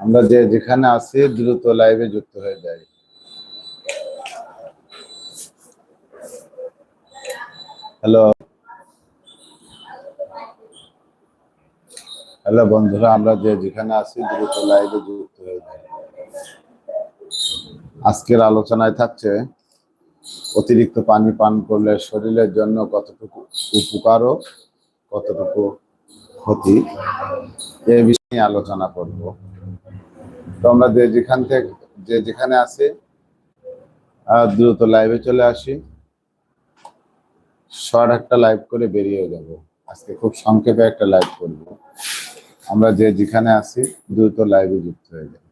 আমরা যে যেখানে আছি দ্রুত লাইভে যুক্ত হয়ে যাই। হ্যালো হ্যালো বন্ধুরা, আমরা যে যেখানে আছি দ্রুত লাইভে যুক্ত হয়ে যাই। আজকের আলোচনায় থাকছে, অতিরিক্ত পানি পান করলে শরীরের জন্য কতটুকু উপকার ও কতটুকু ক্ষতি? এই বিষয়ে আলোচনা করব। তো আমরা যে যেখান থেকে যে যেখানে আসি দ্রুত লাইভে চলে আসি। শর্ট একটা লাইভ করে বেরিয়ে যাব। আজকে খুব সংক্ষেপে একটা লাইভ করব। আমরা যে যেখানে আসি দ্রুত লাইভে যুক্ত হয়ে যাব।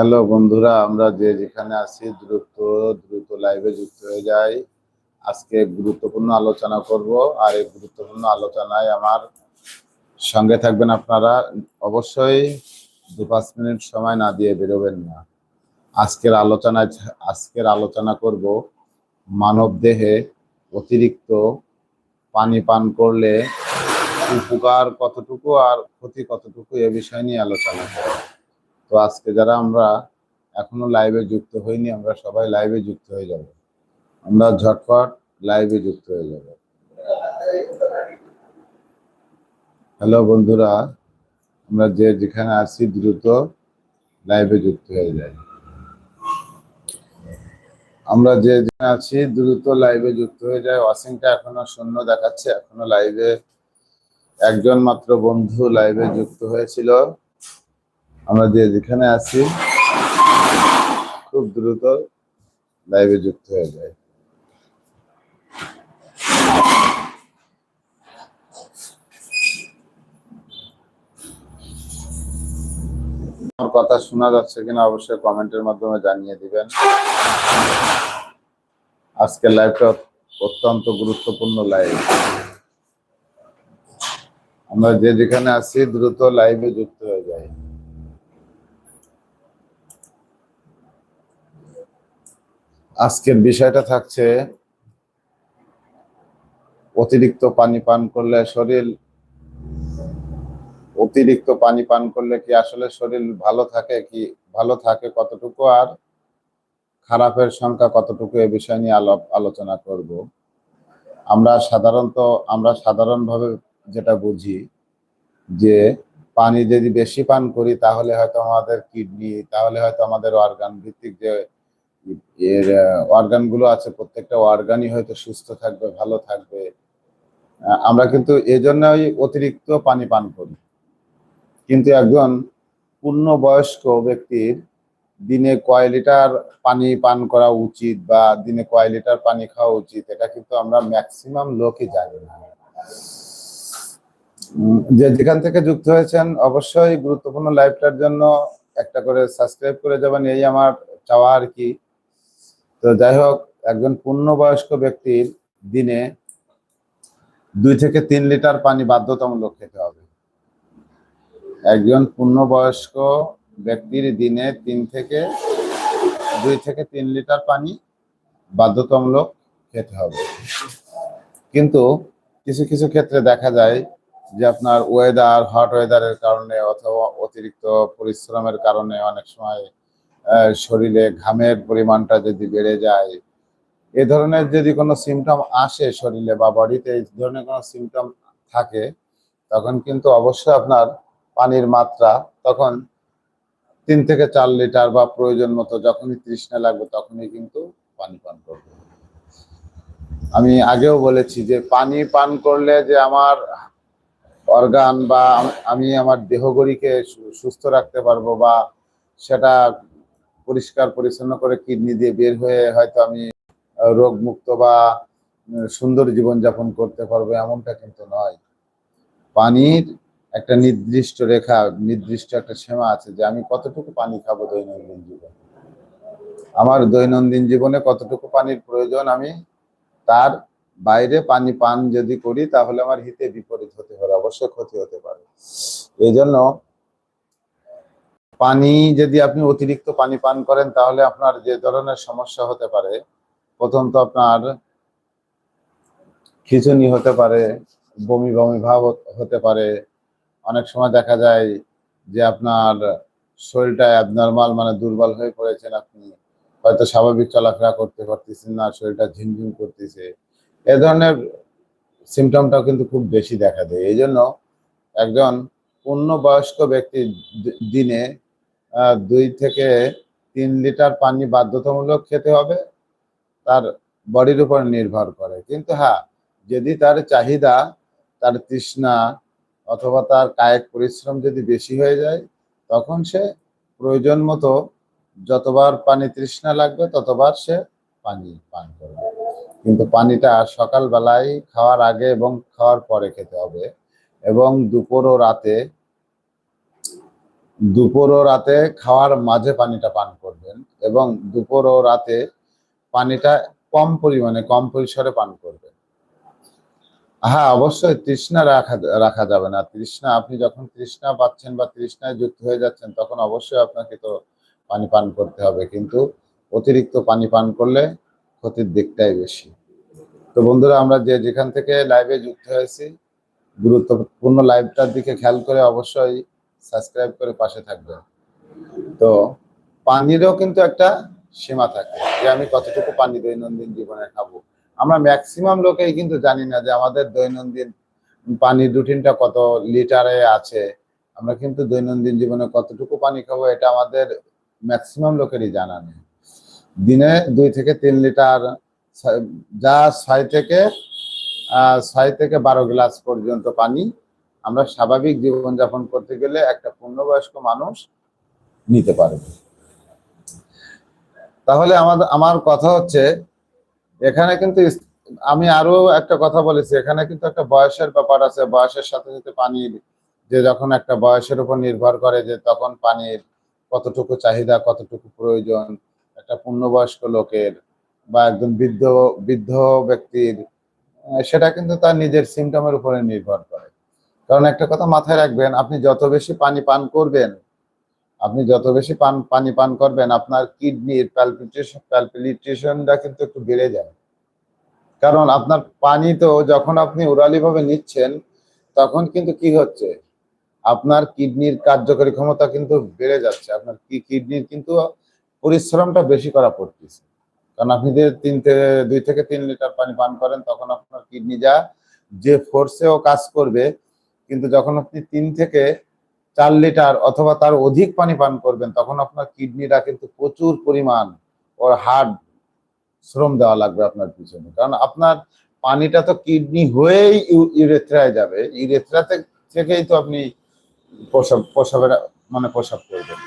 হ্যালো বন্ধুরা, আমরা যে যেখানে আছি দ্রুত দ্রুত লাইভে যুক্ত হয়ে যাই। আজকে গুরুত্বপূর্ণ আলোচনা করব আর এই গুরুত্বপূর্ণ আলোচনায় আমার সঙ্গে থাকবেন আপনারা। অবশ্যই দু পাঁচ মিনিট সময় না দিয়ে বেরোবেন না। আজকের আলোচনায়, আজকের আলোচনা করব মানব দেহে অতিরিক্ত পানি পান করলে উপকার কতটুকু আর ক্ষতি কতটুকু এ বিষয় নিয়ে আলোচনা করব। তো আজকে যারা আমরা এখনও লাইভে যুক্ত হইনি, আমরা সবাই লাইভে যুক্ত হয়ে যাব। আমরা ঝটপট লাইভে যুক্ত হয়ে যাব। হ্যালো বন্ধুরা, আমরা যে যেখানে আছি দ্রুত লাইভে যুক্ত হয়ে যাই। আমরা যে যেখানে আছি দ্রুত লাইভে যুক্ত হয়ে যায় ওয়াসিংটা এখনও শূন্য দেখাচ্ছে, এখনও লাইভে একজন মাত্র বন্ধু লাইভে যুক্ত হয়েছিল। আমরা যে যেখানে আছি, খুব দ্রুত লাইভে যুক্ত হয়ে যায়। আমার কথা শোনা যাচ্ছে কিনা অবশ্যই কমেন্টের মাধ্যমে জানিয়ে দিবেন। আজকের লাইভটা অত্যন্ত গুরুত্বপূর্ণ লাইভ আমরা যে যেখানে আছি, দ্রুত লাইভে যুক্ত হয়ে যাই। আজকের বিষয়টা থাকছে অতিরিক্ত পানি পান করলে শরীর, অতিরিক্ত পানি পান করলে কি আসলে শরীর ভালো থাকে, কি ভালো থাকে কতটুকু আর খারাপের সংখ্যা কতটুকু এ বিষয় নিয়ে আলো- আলোচনা করব। আমরা সাধারণত, আমরা সাধারণভাবে যেটা বুঝি যে পানি যদি বেশি পান করি তাহলে হয়তো আমাদের কিডনি, তাহলে হয়তো আমাদের অর্গান ভিত্তিক যে এর অর্গানগুলো আছে, প্রত্যেকটা অর্গানই হয়তো সুস্থ থাকবে, ভালো থাকবে। আমরা কিন্তু এজন্যই অতিরিক্ত পানি পান করি। কিন্তু একজন পূর্ণ বয়স্ক ব্যক্তির দিনে কয় লিটার পানি পান করা উচিত বা দিনে কয় লিটার পানি খাওয়া উচিত, এটা কিন্তু আমরা ম্যাক্সিমাম লোকই জানি না। যে যেখান থেকে যুক্ত হয়েছেন, অবশ্যই গুরুত্বপূর্ণ লাইভটার জন্য একটা করে সাবস্ক্রাইব করে যাবেন। এই আমার চাওয়া আর কি। তো যাই হোক, একজন পূর্ণবয়স্ক ব্যক্তির দিনে দুই থেকে তিন লিটার পানি বাধ্যতামূলক খেতে হবে। একজন পূর্ণবয়স্ক ব্যক্তির দিনে তিন থেকে, দুই থেকে তিন লিটার পানি বাধ্যতামূলক খেতে হবে। কিন্তু কিছু কিছু ক্ষেত্রে দেখা যায় যে আপনার ওয়েদার হট ওয়েদারের কারণে অথবা অতিরিক্ত পরিশ্রমের কারণে অনেক সময় শরীরে ঘামের পরিমাণটা যদি বেড়ে যায়, এ ধরনের যদি কোনো সিমটম আসে শরীরে বা বডিতে এই ধরনের কোনো সিমটম থাকে, তখন কিন্তু অবশ্যই আপনার পানির মাত্রা তখন তিন থেকে চার লিটার বা প্রয়োজন মতো যখনই তৃষ্ণা লাগবে তখনই কিন্তু পানি পান করবে আমি আগেও বলেছি যে পানি পান করলে যে আমার অর্গান বা আমি আমার দেহগড়িকে সুস্থ রাখতে পারব বা সেটা পরিষ্কার পরিচ্ছন্ন করে কিডনি দিয়ে বের হয়ে হয়তো আমি রোগ মুক্ত বা সুন্দর জীবনযাপন করতে পারব এমনটা কিন্তু নয়। পানির একটা নির্দিষ্ট রেখা, নির্দিষ্ট একটা সীমা আছে যে আমি কতটুকু পানি খাব দৈনন্দিন জীবনে। আমার দৈনন্দিন জীবনে কতটুকু পানির প্রয়োজন আমি তার বাইরে পানি পান যদি করি তাহলে আমার হিতে বিপরীত হতে পারে অবশ্যই ক্ষতি হতে পারে। এই জন্য পানি যদি আপনি অতিরিক্ত পানি পান করেন, তাহলে আপনার যে ধরনের সমস্যা হতে পারে প্রথম তো আপনার খিচুনি হতে পারে, বমি বমি ভাব হতে পারে। অনেক সময় দেখা যায় যে আপনার শরীরটা অ্যাবনর্মাল মানে দুর্বল হয়ে পড়েছেন আপনি, হয়তো স্বাভাবিক চলাফেরা করতে পারতেছেন না, শরীরটা ঝিমঝিম করতেছে। এ ধরনের সিমটমটাও কিন্তু খুব বেশি দেখা দেয়। এই জন্য একজন পূর্ণবয়স্ক ব্যক্তির দিনে দুই থেকে তিন লিটার পানি বাধ্যতামূলক খেতে হবে। তার বডির উপর নির্ভর করে। কিন্তু হ্যাঁ যদি তার চাহিদা, তার তৃষ্ণা অথবা তার কায়িক পরিশ্রম যদি বেশি হয়ে যায়, তখন সে প্রয়োজন মতো যতবার পানি তৃষ্ণা লাগবে, ততবার সে পানি পান করবে। কিন্তু পানিটা সকালবেলায় খাওয়ার আগে এবং খাওয়ার পরে খেতে হবে এবং দুপুর ও রাতে দুপুর ও রাতে খাওয়ার মাঝে পানিটা পান করবেন এবং দুপুর ও রাতে পানিটা কম পরিমাণে, কম পরিসরে পান করবেন। হ্যাঁ অবশ্যই তৃষ্ণা রাখা রাখা যাবে না। তৃষ্ণা, আপনি যখন তৃষ্ণা পাচ্ছেন বা তৃষ্ণায় যুক্ত হয়ে যাচ্ছেন, তখন অবশ্যই আপনাকে তো পানি পান করতে হবে। কিন্তু অতিরিক্ত পানি পান করলে ক্ষতির দিকটাই বেশি। তো বন্ধুরা, আমরা যে যেখান থেকে লাইভে যুক্ত হয়েছি, গুরুত্বপূর্ণ লাইভটার দিকে খেয়াল করে অবশ্যই সাবস্ক্রাইব করে পাশে থাকবেন তো পানিরও কিন্তু একটা সীমা থাকে যে আমি কতটুকু পানি দৈনন্দিন জীবনে খাব। আমরা ম্যাক্সিমাম লোকেই কিন্তু জানি না যে আমাদের দৈনন্দিন পানির রুটিনটা কত লিটারে আছে। আমরা কিন্তু দৈনন্দিন জীবনে কতটুকু পানি খাব এটা আমাদের ম্যাক্সিমাম লোকেরই জানা নেই। দিনে দুই থেকে তিন লিটার যা ছয় থেকে ছয় থেকে বারো গ্লাস পর্যন্ত পানি আমরা স্বাভাবিক জীবনযাপন করতে গেলে একটা পূর্ণবয়স্ক মানুষ নিতে পারবে। তাহলে আমাদের আমার কথা হচ্ছে, এখানে কিন্তু আমি আরও একটা কথা বলেছি, এখানে কিন্তু একটা বয়সের ব্যাপার আছে, বয়সের সাথে সাথে পানির, যে যখন একটা বয়সের উপর নির্ভর করে যে তখন পানির কতটুকু চাহিদা, কতটুকু প্রয়োজন, একটা পূর্ণবয়স্ক লোকের বা একজন বৃদ্ধ বৃদ্ধ ব্যক্তির, সেটা কিন্তু তার নিজের সিমটমের উপরে নির্ভর করে। কারণ একটা কথা মাথায় রাখবেন, আপনি যত বেশি পানি পান করবেন, আপনি যত বেশি পান, পানি পান করবেন, আপনার কিডনির প্যালপিটেশন প্যালপিলিটেশনটা কিন্তু একটু বেড়ে যায়। কারণ আপনার পানি তো যখন আপনি উড়ালি ভাবে নিচ্ছেন, তখন কিন্তু কি হচ্ছে? আপনার কিডনির কার্যকরী ক্ষমতা কিন্তু বেড়ে যাচ্ছে। আপনার কি কিডনির কিন্তু পরিশ্রমটা বেশি করা পড়তেছে। কারণ আপনি যে তিন থেকে, দুই থেকে তিন লিটার পানি পান করেন, তখন আপনার কিডনি যা যে ফোর্সেও কাজ করবে কিন্তু যখন আপনি তিন থেকে চার লিটার অথবা তার অধিক পানি পান করবেন, তখন আপনার কিডনিরা কিন্তু প্রচুর পরিমাণ ওর হার্ড শ্রম দেওয়া লাগবে আপনার পিছনে। কারণ আপনার পানিটা তো কিডনি হয়েই ইউ- ইউরেথ্রায় যাবে। ইউরেথ্রা থেকেই তো আপনি প্রসাব প্রসাবের মানে প্রসাব করবেন।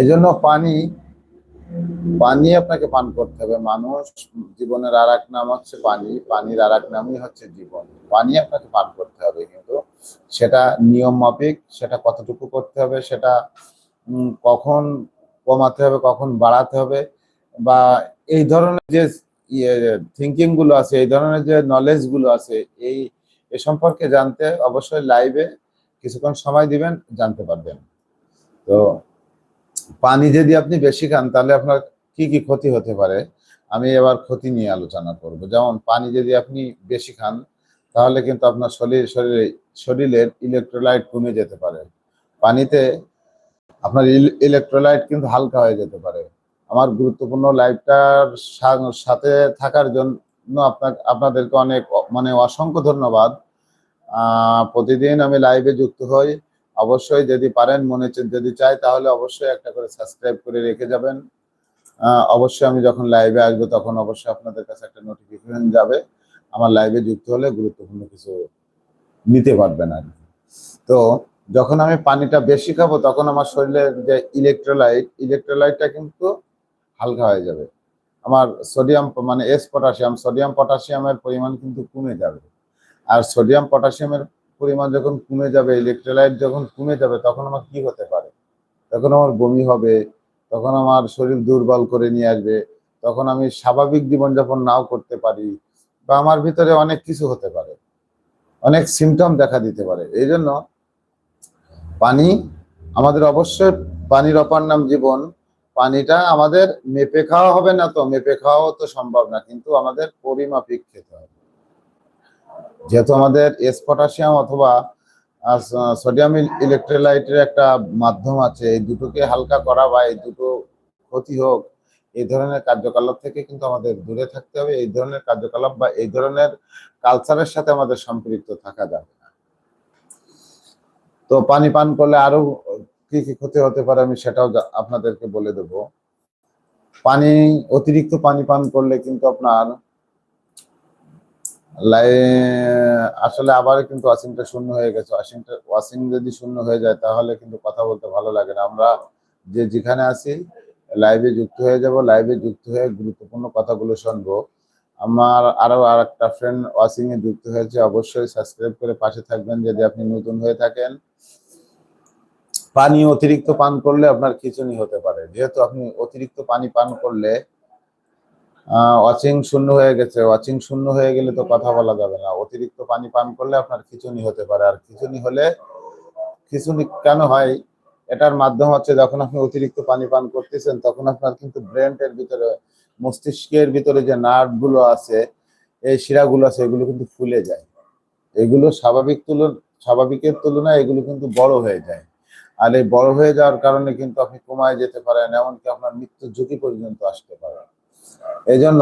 এই জন্য পানি পানি আপনাকে পান করতে হবে। মানুষ জীবনের আর এক নাম হচ্ছে পানি। পানির আর এক নামই হচ্ছে জীবন। পানি আপনাকে পান করতে হবে সেটা নিয়ম মাফিক সেটা কতটুকু করতে হবে, সেটা কখন কমাতে হবে, কখন বাড়াতে হবে, বা এই ধরনের যে ইয়ে থিঙ্কিংগুলো আছে, এই ধরনের যে নলেজগুলো আছে, এই, এ সম্পর্কে জানতে অবশ্যই লাইভে কিছুক্ষণ সময় দিবেন, জানতে পারবেন। তো পানি যদি আপনি বেশি খান, তাহলে আপনার কি কি ক্ষতি হতে পারে? আমি এবার ক্ষতি নিয়ে আলোচনা করব। যেমন পানি যদি আপনি বেশি খান তাহলে কিন্তু আপনার শরীর, শরীরে, শরীরের ইলেকট্রোলাইট কমে যেতে পারে। পানিতে আপনার ইলেকট্রোলাইট কিন্তু হালকা হয়ে যেতে পারে। আমার গুরুত্বপূর্ণ লাইফটার সাথে থাকার জন্য আপনার আপনাদেরকে অনেক মানে অসংখ্য ধন্যবাদ। প্রতিদিন আমি লাইভে যুক্ত হই। অবশ্যই যদি পারেন, মনে যদি চাই, তাহলে অবশ্যই একটা করে সাবস্ক্রাইব করে রেখে যাবেন। অবশ্যই আমি যখন লাইভে আসব, তখন অবশ্যই আপনাদের কাছে একটা নোটিফিকেশন যাবে। আমার লাইভে যুক্ত হলে গুরুত্বপূর্ণ কিছু নিতে পারবেন আর। তো যখন আমি পানিটা বেশি খাব, তখন আমার শরীরের যে ইলেকট্রোলাইট ইলেকট্রোলাইটটা কিন্তু হালকা হয়ে যাবে। আমার সোডিয়াম মানে এস পটাশিয়াম সোডিয়াম পটাশিয়ামের পরিমাণ কিন্তু কমে যাবে। আর সোডিয়াম পটাশিয়ামের পরিমাণ যখন কমে যাবে ইলেকট্রোলাইট যখন কমে যাবে, তখন আমার কি হতে পারে? তখন আমার বমি হবে, তখন আমার শরীর দুর্বল করে নিয়ে আসবে, তখন আমি স্বাভাবিক জীবনযাপন নাও করতে পারি বা আমার ভিতরে অনেক কিছু হতে পারে, অনেক সিমটম দেখা দিতে পারে। এই জন্য পানি আমাদের অবশ্যই পানির অপার নাম জীবন। পানিটা আমাদের মেপে খাওয়া হবে না তো, মেপে খাওয়াও তো সম্ভব না, কিন্তু আমাদের পরিমাপিক খেতে হবে। যেহেতু আমাদের এস পটাশিয়াম অথবা সোডিয়াম ইলেকট্রোলাইটের একটা মাধ্যম আছে, এই দুটোকে হালকা করা বা এই দুটো ক্ষতি হোক এই ধরনের কার্যকলাপ থেকে কিন্তু আমাদের দূরে থাকতে হবে, এই ধরনের কার্যকলাপ বা এই ধরনের কালচারের সাথে আমাদের সম্পৃক্ত থাকা যাবে না। তো পানি পান করলে আরও কি কি ক্ষতি হতে পারে আমি সেটাও আপনাদেরকে বলে দেব। পানি, অতিরিক্ত পানি পান করলে কিন্তু আপনার আসলে আবার কিন্তু ওয়াশিংটা শূন্য হয়ে গেছে। ওয়াশিংটা, ওয়াশিং যদি শূন্য হয়ে যায় তাহলে কিন্তু কথা বলতে ভালো লাগে না। আমরা যে যেখানে আছি লাইভে যুক্ত হয়ে যাব। লাইভে যুক্ত হয়ে গুরুত্বপূর্ণ কথাগুলো শুনব। আমার আরও আর একটা ফ্রেন্ড ওয়াশিং এ যুক্ত হয়েছে। অবশ্যই সাবস্ক্রাইব করে পাশে থাকবেন যদি আপনি নতুন হয়ে থাকেন। পানি অতিরিক্ত পান করলে আপনার খিচুনি হতে পারে। যেহেতু আপনি অতিরিক্ত পানি পান করলে ওয়াচিং শূন্য হয়ে গেছে। ওয়াচিং শূন্য হয়ে গেলে তো কথা বলা যাবে না। অতিরিক্ত পানি পান করলে আপনার খিচুনি হতে পারে। আর খিচুনি হলে খিচুনি কেন হয়? এটার মাধ্যম হচ্ছে যখন আপনি অতিরিক্ত পানি পান করতেছেন, তখন আপনার কিন্তু ব্রেনের ভিতরে, মস্তিষ্কের ভিতরে যে নার্ভগুলো আছে, এই শিরাগুলো আছে, এগুলো কিন্তু ফুলে যায়। এগুলো স্বাভাবিক তুলন, স্বাভাবিকের তুলনায় এগুলো কিন্তু বড় হয়ে যায়। আর এই বড় হয়ে যাওয়ার কারণে কিন্তু আপনি কমায় যেতে পারেন, এমনকি আপনার মৃত্যুর ঝুঁকি পর্যন্ত আসতে পারে। এই জন্য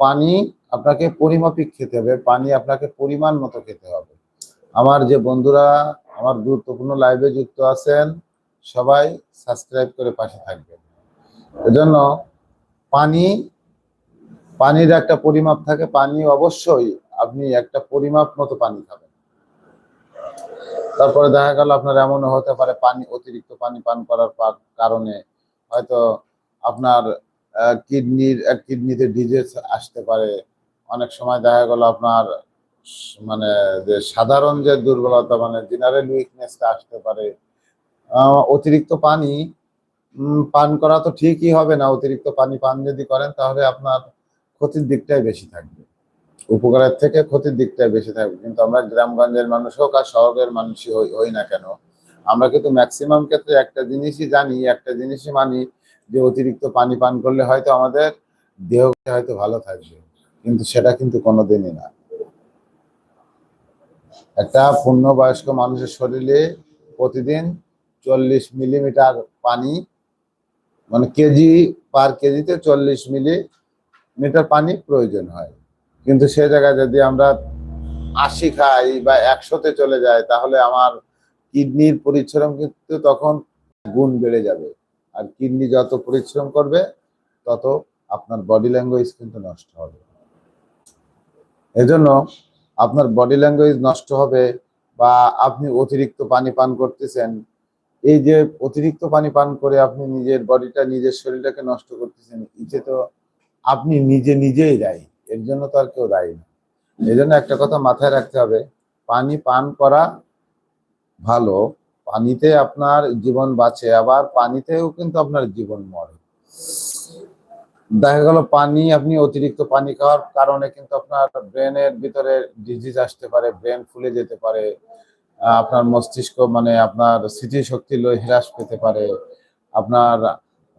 পানি আপনাকে পরিমাপিক খেতে হবে, পানি আপনাকে পরিমাণ মতো খেতে হবে। আমার যে বন্ধুরা, আমার গুরুত্বপূর্ণ লাইভে যুক্ত আছেন সবাই সাবস্ক্রাইব করে পাশে থাকবেন। এজন্য পানি, পানির একটা পরিমাপ থাকে, পানি অবশ্যই আপনি একটা পরিমাপ মতো পানি খাবেন। তারপরে দেখা গেল আপনার এমনও হতে পারে পানি, অতিরিক্ত পানি পান করার কারণে হয়তো আপনার কিডনির কিডনিতে ডিজিজ আসতে পারে। অনেক সময় দেখা গেল আপনার মানে যে সাধারণ যে দুর্বলতা মানে জেনারেল উইকনেসটা আসতে পারে। অতিরিক্ত পানি পান করা তো ঠিকই হবে না, অতিরিক্ত পানি পান যদি করেন, তাহলে আপনার ক্ষতির দিকটাই বেশি থাকবে। উপকারের থেকে ক্ষতির দিকটাই বেশি থাকবে। কিন্তু আমরা গ্রামগঞ্জের মানুষ হোক আর শহরের মানুষই হই হই না কেন, আমরা কিন্তু ম্যাক্সিমাম ক্ষেত্রে একটা জিনিসই জানি, একটা জিনিসই মানি যে অতিরিক্ত পানি পান করলে হয়তো আমাদের দেহ হয়তো ভালো থাকবে, কিন্তু সেটা কিন্তু কোনোদিনই না। একটা পূর্ণবয়স্ক মানুষের শরীরে প্রতিদিন চল্লিশ মিলিমিটার পানি মানে কেজি পার কেজিতে চল্লিশ মিলিমিটার পানি প্রয়োজন হয়। কিন্তু সে জায়গায় যদি আমরা আশি খাই বা একশোতে চলে যায়, তাহলে আমার কিডনির পরিশ্রম কিন্তু তখন গুণ বেড়ে যাবে। আর কিডনি যত পরিশ্রম করবে, তত আপনার বডি ল্যাঙ্গুয়েজ কিন্তু নষ্ট হবে। এজন্য আপনার বডি ল্যাঙ্গুয়েজ নষ্ট হবে বা আপনি অতিরিক্ত পানি পান করতেছেন এই যে অতিরিক্ত পানি পান করে আপনি নিজের বডিটা, নিজের শরীরটাকে নষ্ট করতেছেন, ইচ্ছে তো আপনি নিজে নিজেই দায়ী। এর জন্য তো আর কেউ দায়ী না। এই জন্য একটা কথা মাথায় রাখতে হবে, পানি পান করা ভালো, পানিতে আপনার জীবন বাঁচে, আবার পানিতেও কিন্তু আপনার জীবন মরে। দেখা গেল পানি, আপনি অতিরিক্ত পানি খাওয়ার কারণে কিন্তু আপনার ব্রেনের ভিতরে ডিজিজ আসতে পারে, ব্রেন ফুলে যেতে পারে আপনার মস্তিষ্ক মানে আপনার স্মৃতিশক্তি হ্রাস পেতে পারে। আপনার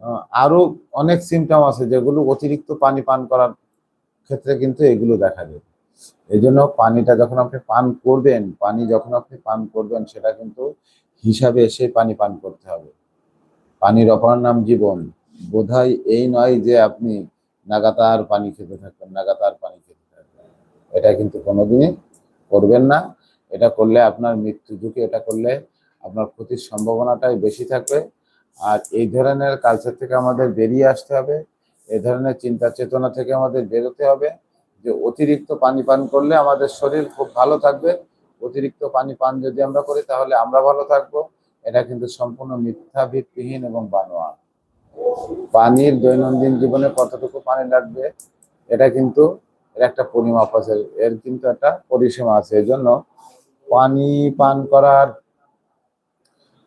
আহ, আরও অনেক সিমটম আছে যেগুলো অতিরিক্ত পানি পান করার ক্ষেত্রে কিন্তু এগুলো দেখা যায় এই জন্য পানিটা যখন আপনি পান করবেন পানি যখন আপনি পান করবেন সেটা কিন্তু হিসাবে এসে পানি পান করতে হবে। পানির অপর নাম জীবন। বোধহয় এই নয় যে আপনি নাগাতার পানি খেতে থাকবেন নাগাতার পানি খেতে থাকবেন। এটা কিন্তু কোনোদিনই করবেন না। এটা করলে আপনার মৃত্যু ঝুঁকি, এটা করলে আপনার ক্ষতির সম্ভাবনাটাই বেশি থাকবে। আর এই ধরনের কালচার থেকে আমাদের বেরিয়ে আসতে হবে। এই ধরনের চিন্তা চেতনা থেকে আমাদের বেরোতে হবে যে অতিরিক্ত পানি পান করলে আমাদের শরীর খুব ভালো থাকবে। অতিরিক্ত পানি পান যদি আমরা করি তাহলে আমরা ভালো থাকব। এটা কিন্তু সম্পূর্ণ মিথ্যা ভিত্তিহীন এবং বানোয়া পানির দৈনন্দিন জীবনে কতটুকু পানি লাগবে, এটা কিন্তু এর একটা পরিমাপ আছে। এর কিন্তু একটা পরিসীমা আছে। এই জন্য পানি পান করার,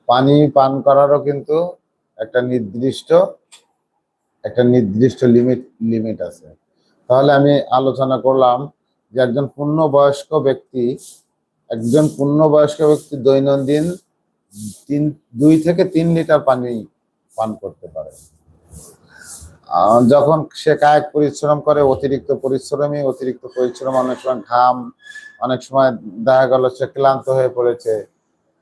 পানি পান করারও কিন্তু একটা নির্দিষ্ট একটা নির্দিষ্ট লিমিট লিমিট আছে। তাহলে আমি আলোচনা করলাম যে একজন পূর্ণবয়স্ক ব্যক্তি, একজন পূর্ণবয়স্ক ব্যক্তি দৈনন্দিন তিন, দুই থেকে তিন লিটার পানি পান করতে পারে। যখন সে কায়িক পরিশ্রম করে, অতিরিক্ত পরিশ্রমই অতিরিক্ত পরিশ্রম, অনেক সময় ঘাম অনেক সময় দেখা গেল সে ক্লান্ত হয়ে পড়েছে।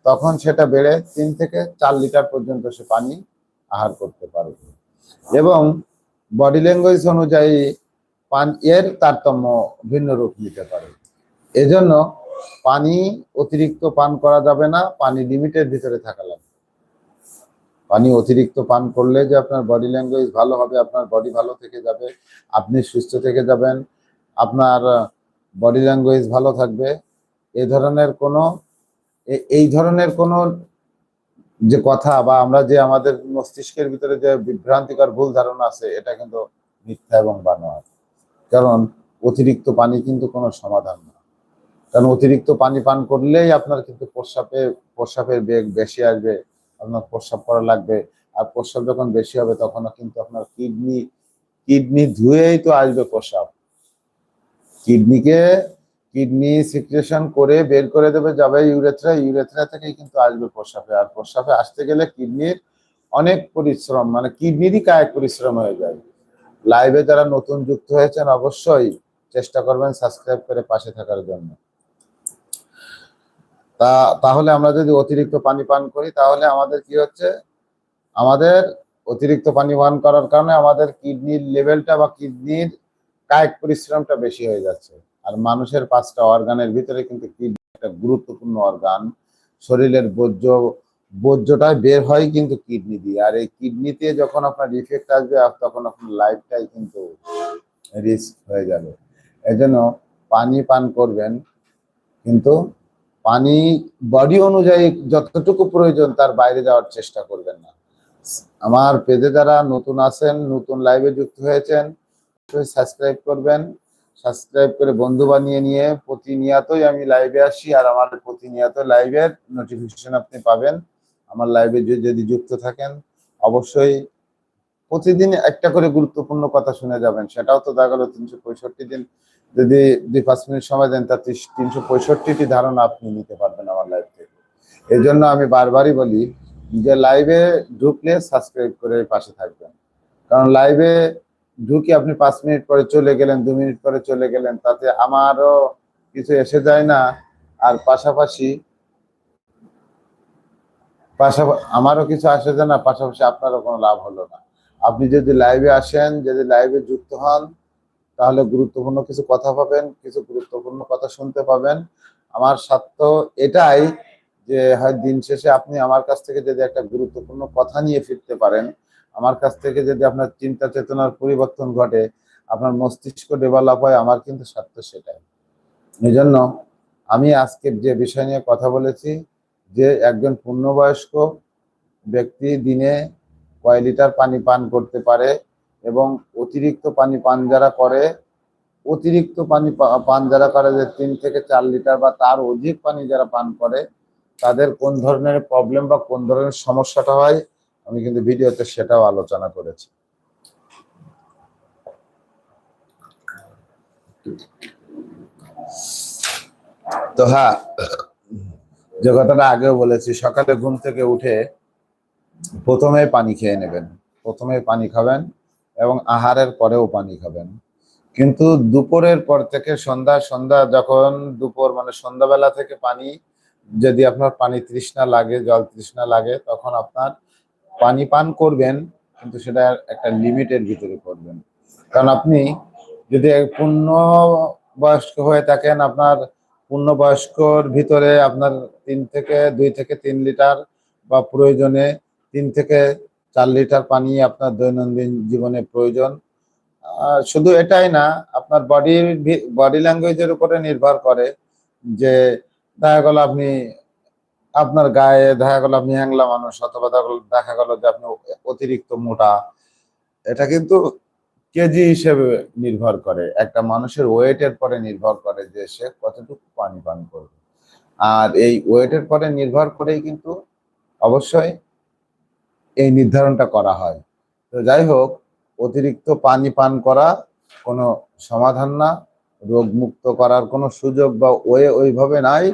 তখন সেটা বেড়ে তিন থেকে চার লিটার পর্যন্ত সে পানি আহার করতে পারে। এবং বডি ল্যাঙ্গুয়েজ অনুযায়ী পান, এর তারতম্য ভিন্ন রূপ নিতে পারে। এজন্য পানি অতিরিক্ত পান করা যাবে না, পানি লিমিটের ভিতরে থাকা লাগবে। পানি অতিরিক্ত পান করলে যে আপনার বডি ল্যাঙ্গুয়েজ ভালো হবে, আপনার বডি ভালো থেকে যাবে, আপনি সুস্থ থেকে যাবেন, আপনার বডি ল্যাঙ্গুয়েজ ভালো থাকবে। এ ধরনের কোনো এই ধরনের কোনো যে কথা বা আমরা যে আমাদের মস্তিষ্কের ভিতরে যে বিভ্রান্তিকর ভুল ধারণা আছে, এটা কিন্তু মিথ্যা এবং বানোয়ার কারণ অতিরিক্ত পানি কিন্তু কোনো সমাধান না। কারণ অতিরিক্ত পানি পান করলেই আপনার কিন্তু প্রস্রাবে, প্রস্রাবের বেগ বেশি আসবে, আপনার প্রস্রাব করা লাগবে। আর প্রস্রাব যখন বেশি হবে তখন কিন্তু আপনার কিডনি কিডনি ধুয়েই তো আসবে প্রস্রাব। কিডনিকে, কিডনি সিক্রেশন করে বের করে দেবে, যাবে ইউরেথ্রা ইউরেথ্রা থেকেই কিন্তু আসবে প্রস্রাবে। আর প্রস্রাবে আসতে গেলে কিডনির অনেক পরিশ্রম মানে কিডনিরই কায়িক পরিশ্রম হয়ে যায়। লাইভে যারা নতুন যুক্ত হয়েছেন, অবশ্যই চেষ্টা করবেন সাবস্ক্রাইব করে পাশে থাকার জন্য। তা, তাহলে আমরা যদি অতিরিক্ত পানি পান করি, তাহলে আমাদের কি হচ্ছে? আমাদের অতিরিক্ত পানি পান করার কারণে আমাদের কিডনির লেভেলটা বা কিডনির কায়িক পরিশ্রমটা বেশি হয়ে যাচ্ছে। আর মানুষের পাঁচটা অর্গানের ভিতরে কিন্তু কিডনি একটা গুরুত্বপূর্ণ অর্গান শরীরের বর্জ্য বর্জ্যটা বের হয় কিন্তু কিডনি দিয়ে। আর এই কিডনিতে যখন আপনার ইফেক্ট আসবে তখন আপনার লাইফটাই কিন্তু রিস্ক হয়ে যাবে। এজন্য পানি পান করবেন, কিন্তু পানি বডি অনুযায়ী যতটুকু প্রয়োজন, তার বাইরে যাওয়ার চেষ্টা করবেন না। আমার পেজে যারা নতুন আছেন, নতুন লাইভে যুক্ত হয়েছেন সাবস্ক্রাইব করবেন। সাবস্ক্রাইব করে বন্ধু বানিয়ে নিয়ে প্রতিনিয়তই আমি লাইভে আসি আর আমার প্রতিনিয়ত লাইভের নোটিফিকেশন আপনি পাবেন। আমার লাইভে যদি যুক্ত থাকেন, অবশ্যই প্রতিদিন একটা করে গুরুত্বপূর্ণ কথা শুনে যাবেন। সেটাও তো দেখা গেল তিনশো পঁয়ষট্টি দিন। যদি দুই পাঁচ মিনিট সময় দেন, তার তিনশো পঁয়ষট্টিটি ধারণা আপনি নিতে পারবেন আমার লাইভ থেকে। এই জন্য আমি বারবারই বলি যে লাইভে ঢুকলে সাবস্ক্রাইব করে পাশে থাকবেন। কারণ লাইভে ঢুকে আপনি পাঁচ মিনিট পরে চলে গেলেন, দু মিনিট পরে চলে গেলেন, তাতে আমারও কিছু এসে যায় না। আর পাশাপাশি পাশাপাশি আমারও কিছু আসে যায় না, পাশাপাশি আপনারও কোনো লাভ হলো না। আপনি যদি লাইভে আসেন, যদি লাইভে যুক্ত হন, তাহলে গুরুত্বপূর্ণ কিছু কথা পাবেন, কিছু গুরুত্বপূর্ণ কথা শুনতে পাবেন। আমার স্বার্থ এটাই যে, হয় দিন শেষে আপনি আমার কাছ থেকে যদি একটা গুরুত্বপূর্ণ কথা নিয়ে ফিরতে পারেন আমার কাছ থেকে যদি আপনার চিন্তা চেতনার পরিবর্তন ঘটে, আপনার মস্তিষ্ক ডেভেলপ হয়, আমার কিন্তু স্বার্থ সেটাই। এই জন্য আমি আজকের যে বিষয় নিয়ে কথা বলেছি, যে একজন পূর্ণবয়স্ক ব্যক্তি দিনে কয় লিটার পানি পান করতে পারে এবং অতিরিক্ত পানি পান যারা করে, অতিরিক্ত পানি পান যারা করে যে তিন থেকে চার লিটার বা তার অধিক পানি যারা পান করে, তাদের কোন ধরনের প্রবলেম বা কোন ধরনের সমস্যাটা হয় আমি কিন্তু ভিডিওতে সেটাও আলোচনা করেছি। তো হ্যাঁ যে কথাটা আগেও বলেছি, সকালে ঘুম থেকে উঠে প্রথমে পানি খেয়ে নেবেন। প্রথমে পানি খাবেন এবং আহারের পরেও পানি খাবেন। কিন্তু দুপুরের পর থেকে সন্ধ্যা সন্ধ্যা যখন দুপুর মানে সন্ধ্যাবেলা থেকে পানি, যদি আপনার পানি তৃষ্ণা লাগে, জল তৃষ্ণা লাগে, তখন আপনার পানি পান করবেন, কিন্তু সেটা একটা লিমিটের ভিতরে করবেন। কারণ আপনি যদি পূর্ণ বয়স্ক হয়ে থাকেন, আপনার পূর্ণবয়স্কর ভিতরে আপনার তিন থেকে, দুই থেকে তিন লিটার বা প্রয়োজনে তিন থেকে চার লিটার পানি আপনার দৈনন্দিন জীবনে প্রয়োজন। শুধু এটাই না, আপনার বডির বডি ল্যাঙ্গুয়েজের উপরে নির্ভর করে যে দেখা গেল আপনি আপনার গায়ে দেখা গেল আপনি হ্যাংলা মানুষ, অথবা দেখা গেল- যে আপনি অতিরিক্ত মোটা। এটা কিন্তু কেজি হিসেবে নির্ভর করে। একটা মানুষের ওয়েটের পরে নির্ভর করে যে সে কতটুকু পানি পান করবে। আর এই ওয়েটের পরে নির্ভর করেই কিন্তু অবশ্যই এই নির্ধারণটা করা হয়। তো যাই হোক, অতিরিক্ত পানি পান করা কোনো সমাধান না। রোগ মুক্ত করার কোনো সুযোগ বা ওয়ে ওইভাবে নাই।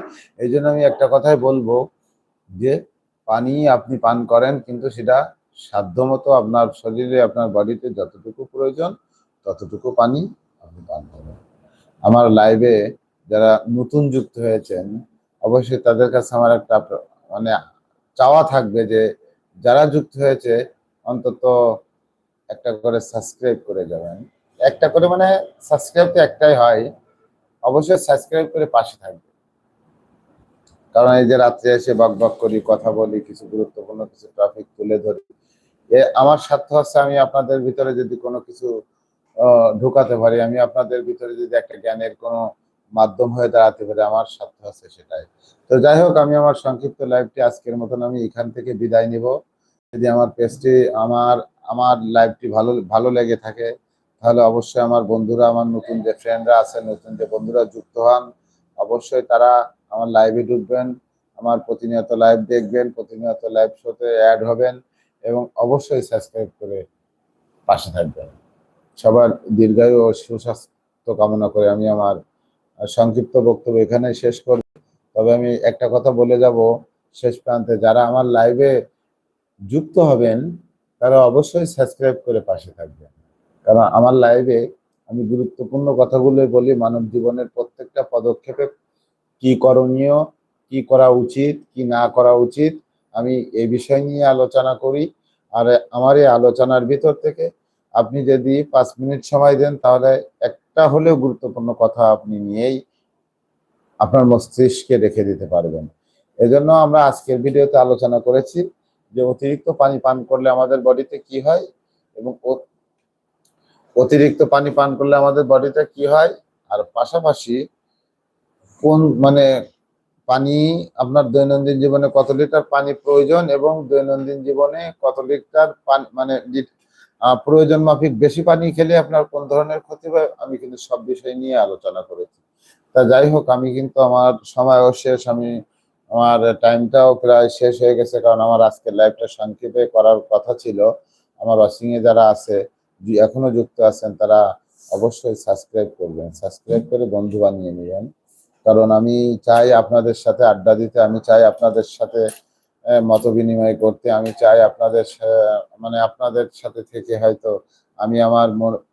এই জন্য আমি একটা কথাই বলব যে, পানি আপনি পান করেন, কিন্তু সেটা সাধ্যমতো আপনার শরীরে, আপনার বডিতে যতটুকু প্রয়োজন, ততটুকু পানি আপনি পান করবেন আমার লাইভে যারা নতুন যুক্ত হয়েছেন, অবশ্যই তাদের কাছে আমার একটা মানে চাওয়া থাকবে যে, যারা যুক্ত হয়েছে, অন্তত একটা করে সাবস্ক্রাইব করে যাবেন। একটা করে মানে সাবস্ক্রাইব তো একটাই হয়, অবশ্যই সাবস্ক্রাইব করে পাশে থাকবে। কারণ এই যে রাত্রে এসে বক বক করি, কথা বলি, কিছু গুরুত্বপূর্ণ কিছু টপিক তুলে ধরি, এ আমার স্বার্থ হচ্ছে আমি আপনাদের ভিতরে যদি কোনো কিছু ঢুকাতে পারি, আমি আপনাদের ভিতরে যদি একটা জ্ঞানের কোনো মাধ্যম হয়ে দাঁড়াতে পারি, আমার স্বার্থ আছে সেটাই। তো যাই হোক, আমি আমার সংক্ষিপ্ত লাইভটি আজকের মতন আমি এখান থেকে বিদায় নিব। যদি আমার পেজটি আমার আমার লাইভটি ভালো ভালো লেগে থাকে তাহলে অবশ্যই আমার বন্ধুরা, আমার নতুন যে ফ্রেন্ডরা আছে, নতুন যে বন্ধুরা যুক্ত হন, অবশ্যই তারা আমার লাইভে ঢুকবেন, আমার প্রতিনিয়ত লাইভ দেখবেন, প্রতিনিয়ত লাইভ শোতে অ্যাড হবেন এবং অবশ্যই সাবস্ক্রাইব করে পাশে থাকবেন। সবার দীর্ঘায়ু ও সুস্বাস্থ্য কামনা করে আমি আমার সংক্ষিপ্ত বক্তব্য এখানে শেষ করব তবে আমি একটা কথা বলে যাব শেষ প্রান্তে, যারা আমার লাইভে যুক্ত হবেন, তারা অবশ্যই সাবস্ক্রাইব করে পাশে থাকবেন। কারণ আমার লাইভে আমি গুরুত্বপূর্ণ কথাগুলো বলি, মানব জীবনের প্রত্যেকটা পদক্ষেপে কি করণীয়, কি করা উচিত, কি না করা উচিত, আমি এই বিষয় নিয়ে আলোচনা করি। আর আমার এই আলোচনার ভিতর থেকে আপনি যদি পাঁচ মিনিট সময় দেন, তাহলে একটা হলেও গুরুত্বপূর্ণ কথা আপনি নিয়েই আপনার মস্তিষ্কে রেখে দিতে পারবেন। এজন্য আমরা আজকের ভিডিওতে আলোচনা করেছি যে অতিরিক্ত পানি পান করলে আমাদের বডিতে কি হয় এবং অতিরিক্ত পানি পান করলে আমাদের বডিতে কি হয়? আর পাশাপাশি কোন মানে পানি আপনার দৈনন্দিন জীবনে কত লিটার পানি প্রয়োজন এবং দৈনন্দিন জীবনে কত লিটার পানি মানে প্রয়োজন মাফিক বেশি পানি খেলে আপনার কোন ধরনের ক্ষতি হয়? আমি কিন্তু সব বিষয় নিয়ে আলোচনা করেছি। তা যাই হোক, আমি কিন্তু আমার সময়ও শেষ, আমি আমার টাইমটাও প্রায় শেষ হয়ে গেছে কারণ আমার আজকের লাইভটা সংক্ষেপে করার কথা ছিল। আমার ওয়াচিং এ যারা আছে এখনও যুক্ত আছেন, তারা অবশ্যই সাবস্ক্রাইব করবেন। সাবস্ক্রাইব করে বন্ধু বানিয়ে নেবেন। কারণ আমি চাই আপনাদের সাথে আড্ডা দিতে, আমি চাই আপনাদের সাথে মত বিনিময় করতে, আমি চাই আপনাদের মানে আপনাদের সাথে থেকে হয়তো আমি আমার মন-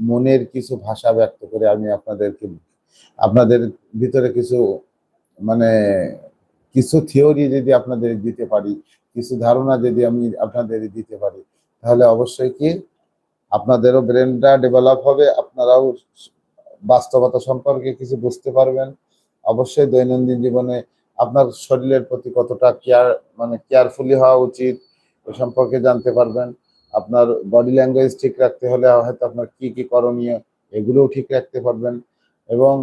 মনের কিছু ভাষা ব্যক্ত করে আমি আপনাদেরকে, আপনাদের ভিতরে কিছু মানে কিছু থিওরি যদি আপনাদের দিতে পারি, কিছু ধারণা যদি আমি আপনাদের দিতে পারি, তাহলে অবশ্যই কি আপনাদেরও ব্রেনটা ডেভেলপ হবে, আপনারাও বাস্তবতা সম্পর্কে কিছু বুঝতে পারবেন। অবশ্যই দৈনন্দিন জীবনে আপনার শরীরের প্রতি কতটা কেয়ার মানে কেয়ারফুলি হওয়া উচিত, এ সম্পর্কে জানতে পারবেন। আপনার বডি ল্যাঙ্গুয়েজ ঠিক রাখতে হলে হয়তো আপনার কি কি করণীয়, এগুলোও ঠিক রাখতে পারবেন। এবং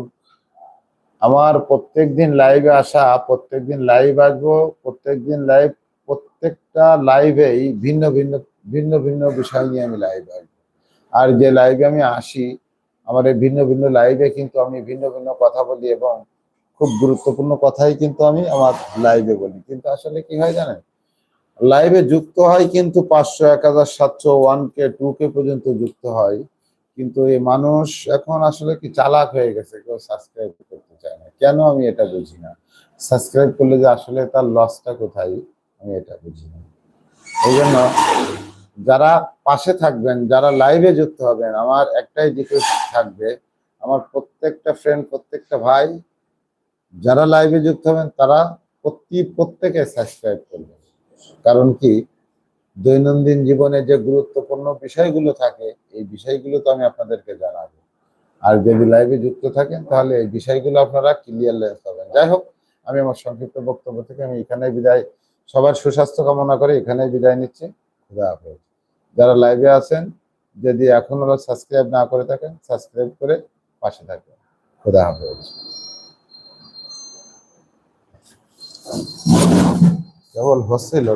আমার প্রত্যেক দিন লাইভে আসা প্রত্যেক দিন লাইভ আসব প্রত্যেক দিন লাইভ প্রত্যেকটা লাইভেই ভিন্ন ভিন্ন ভিন্ন ভিন্ন বিষয় নিয়ে আমি লাইভ আসব। আর যে লাইভে আমি আসি, আমার এই ভিন্ন ভিন্ন লাইভে কিন্তু আমি ভিন্ন ভিন্ন কথা বলি এবং খুব গুরুত্বপূর্ণ কথাই কিন্তু আমি আমার লাইভে বলি। কিন্তু আসলে কি হয় জানেন? লাইভে যুক্ত হয় কিন্তু পাঁচশো, এক হাজার সাতশো ওয়ান কে টু কে পর্যন্ত যুক্ত হয়। কিন্তু এই মানুষ এখন আসলে কি চালাক হয়ে গেছে, কেউ সাবস্ক্রাইব করতে চায় না। কেন আমি এটা বুঝি না? সাবস্ক্রাইব করলে যে আসলে তার লসটা কোথায়? আমি এটা বুঝি না। এই জন্য যারা পাশে থাকবেন, যারা লাইভে যুক্ত হবেন, আমার একটাই রিকোয়েস্ট থাকবে, আমার প্রত্যেকটা ফ্রেন্ড প্রত্যেকটা ভাই, যারা লাইভে যুক্ত হবেন, তারা প্রতি প্রত্যেকে সাবস্ক্রাইব করবেন। কারণ কি? দৈনন্দিন জীবনে যে গুরুত্বপূর্ণ বিষয়গুলো থাকে, এই বিষয়গুলো তো আমি আপনাদেরকে জানাব। আর যদি লাইভে যুক্ত থাকেন, তাহলে এই বিষয়গুলো আপনারা ক্লিয়ারলেস হবেন যাই হোক, আমি আমার সংক্ষিপ্ত বক্তব্য থেকে আমি এখানে বিদায়। সবার সুস্বাস্থ্য কামনা করে এখানে বিদায় নিচ্ছি। খুদা হাফেজ। যারা লাইভে আছেন, যদি এখন এখনও সাবস্ক্রাইব না করে থাকেন সাবস্ক্রাইব করে পাশে থাকবেন। খুদা হাফেজ। কেবল হচ্ছিল